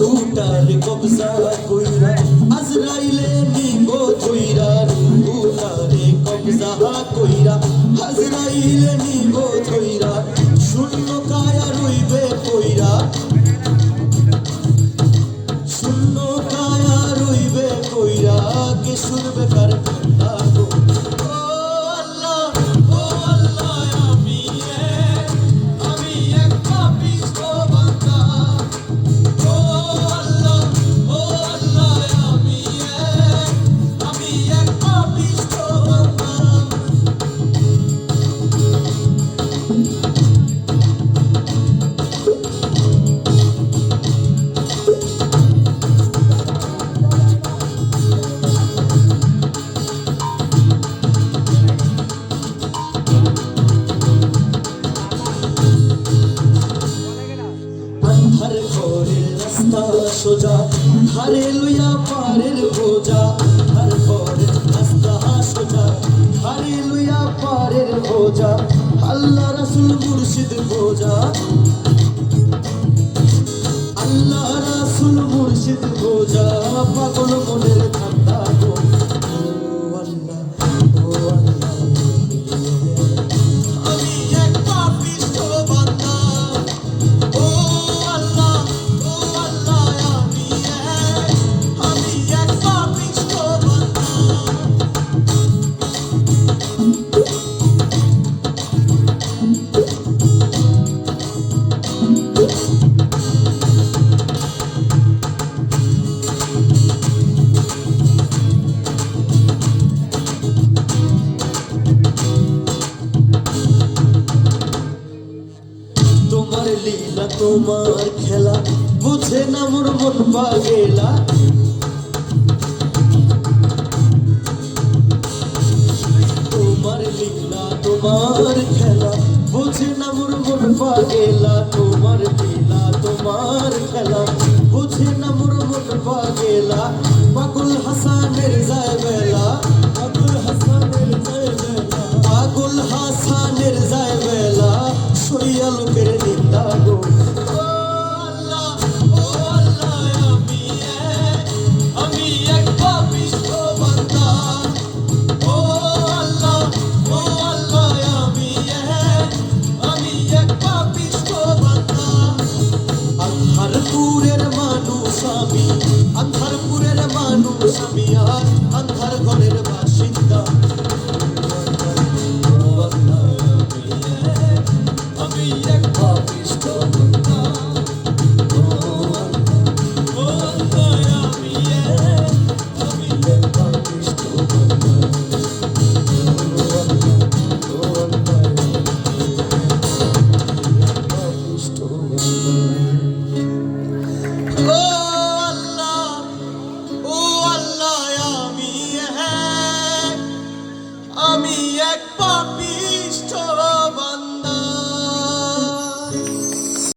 রুহুটারে কবজা কইরা আজরাইলে নিব ধইরা রুহুটারে কবজা কইরা আজরাইলে নিব ধইরা শূন্য কায়া রইবে কইরা শূন্য কায়া রইবে সোজা হারে লইয়া পারের বোঝা। ঘরের রাস্তা সোজা হারে লইয়া পারের বোঝা। আল্লাহ রাসুল মুর্শিদ বোঝা। তোমার খেলা, বুঝে না মোর মন পাগেলা। তোমার লীলা তোমার খেলা, বুঝে না মোর মন পাগেলা। তোমার লীলা তোমার খেলা, বুঝে না মোর মন পাগেলা। আমি আর আন্ধার ঘরের বাসিন্দা। আমি এক, আমি